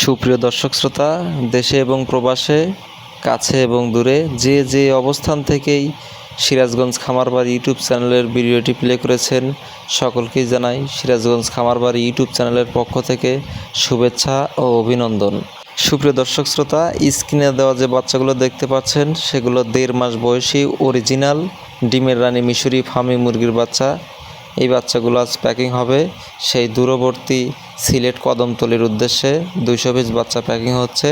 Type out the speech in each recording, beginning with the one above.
সুপ্রিয় দর্শক শ্রোতা দেশে এবং প্রবাসে কাছে এবং দূরে যে যে অবস্থান থেকেই সিরাজগঞ্জ খামারবাড়ি ইউটিউব চ্যানেলের ভিডিওটি প্লে করেছেন সকলকেই জানাই সিরাজগঞ্জ খামারবাড়ি ইউটিউব চ্যানেলের পক্ষ থেকে শুভেচ্ছা ও অভিনন্দন। সুপ্রিয় দর্শক শ্রোতা, স্ক্রিনে দেওয়া যে বাচ্চাগুলো দেখতে পাচ্ছেন, সেগুলো দেড় মাস বয়সী অরিজিনাল ডিমের রানী মিশরি ফার্মি মুরগির বাচ্চা। এই বাচ্চাগুলো আজ প্যাকিং হবে সেই দূরবর্তী সিলেট কদমতলির উদ্দেশ্যে। দুইশো পিস বাচ্চা প্যাকিং হচ্ছে,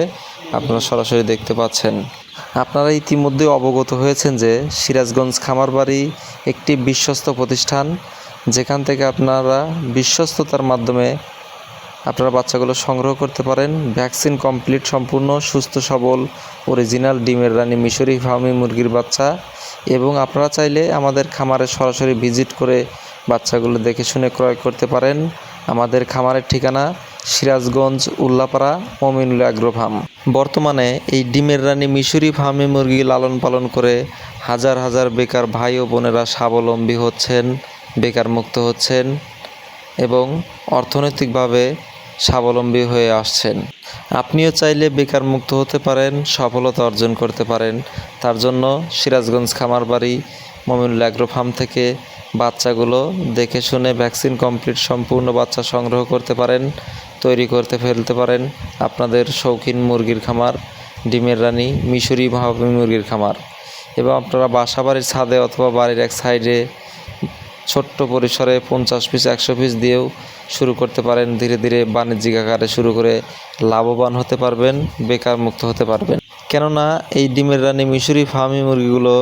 আপনারা সরাসরি দেখতে পাচ্ছেন। আপনারা ইতিমধ্যে অবগত হয়েছেন যে সিরাজগঞ্জ খামারবাড়ি একটি বিশ্বস্ত প্রতিষ্ঠান, যেখান থেকে আপনারা বিশ্বস্ততার মাধ্যমে আপনারা বাচ্চাগুলো সংগ্রহ করতে পারেন। ভ্যাকসিন কমপ্লিট, সম্পূর্ণ, সুস্থ, সবল, অরিজিনাল ডিমের রানী মিশরি ফার্মি মুরগির বাচ্চা। এবং আপনারা চাইলে আমাদের খামারে সরাসরি ভিজিট করে বাচ্চাগুলো দেখে শুনে ক্রয় করতে পারেন। আমাদের খামারের ঠিকানা সিরাজগঞ্জ, উল্লাপাড়া, মমিনুল অ্যাগ্রো ফার্ম। বর্তমানে এই ডিমের রানী মিশরি ফার্মে মুরগি লালন পালন করে হাজার হাজার বেকার ভাই ও বোনেরা স্বাবলম্বী হচ্ছেন, বেকার মুক্ত হচ্ছেন এবং অর্থনৈতিকভাবে স্বাবলম্বী হয়ে আসছেন। আপনিও চাইলে বেকার মুক্ত হতে পারেন, সফলতা অর্জন করতে পারেন। তার জন্য সিরাজগঞ্জ খামারবাড়ি, মমিনুল অ্যাগ্রো ফার্ম থেকে বাচ্চাগুলো দেখে শুনে ভ্যাকসিন কমপ্লিট সম্পূর্ণ বাচ্চা সংগ্রহ করতে পারেন। তৈরি করতে ফেলতে পারেন আপনাদের শৌখিন মুরগির খামার, ডিমের রানী, মিশরি ভাবি মুরগির খামার। এবং আপনারা বাসা বাড়ির ছাদে অথবা বাড়ির এক সাইডে ছোট্ট পরিসরে পঞ্চাশ পিস, একশো পিস দিয়েও শুরু করতে পারেন। ধীরে ধীরে বাণিজ্যিক আকারে শুরু করে লাভবান হতে পারবেন, বেকার মুক্ত হতে পারবেন। কেননা এই ডিমের রানী, মিশরি ফার্মি মুরগিগুলো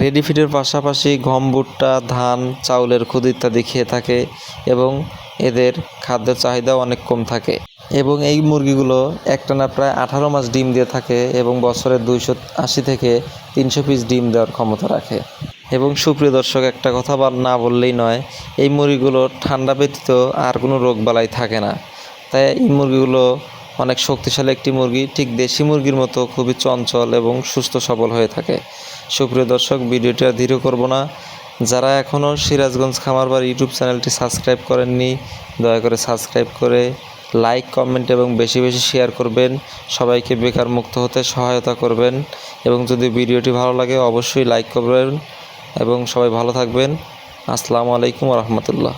রেডি ফিডের পাশাপাশি গম, ভুট্টা, ধান, চাউলের খুদ ইত্যাদি খেয়ে থাকে এবং এদের খাদ্যের চাহিদাও অনেক কম থাকে। এবং এই মুরগিগুলো একটানা প্রায় আঠারো মাস ডিম দিয়ে থাকে এবং বছরে দুইশো আশি থেকে তিনশো পিস ডিম দেওয়ার ক্ষমতা রাখে। এবং সুপ্রিয় দর্শক, একটা কথা না বললেই নয়, এই মুরগিগুলো ঠান্ডা ব্যতীত আর কোনো রোগবালাই থাকে না। তাই এই মুরগিগুলো অনেক শক্তিশালী একটি মুরগি, ঠিক দেশি মুরগির মতো খুবই চঞ্চল এবং সুস্থ সবল হয়ে থাকে। সুপ্রিয় দর্শক, ভিডিওটি আর ধীরে করব না। যারা এখনও সিরাজগঞ্জ খামার বা ইউটিউব চ্যানেলটি সাবস্ক্রাইব করেননি, দয়া করে সাবস্ক্রাইব করে লাইক, কমেন্ট এবং বেশি বেশি শেয়ার করবেন। সবাইকে বেকার মুক্ত হতে সহায়তা করবেন এবং যদি ভিডিওটি ভালো লাগে অবশ্যই লাইক করবেন এবং সবাই ভালো থাকবেন। আসসালামু আলাইকুম রহমতুল্লাহ।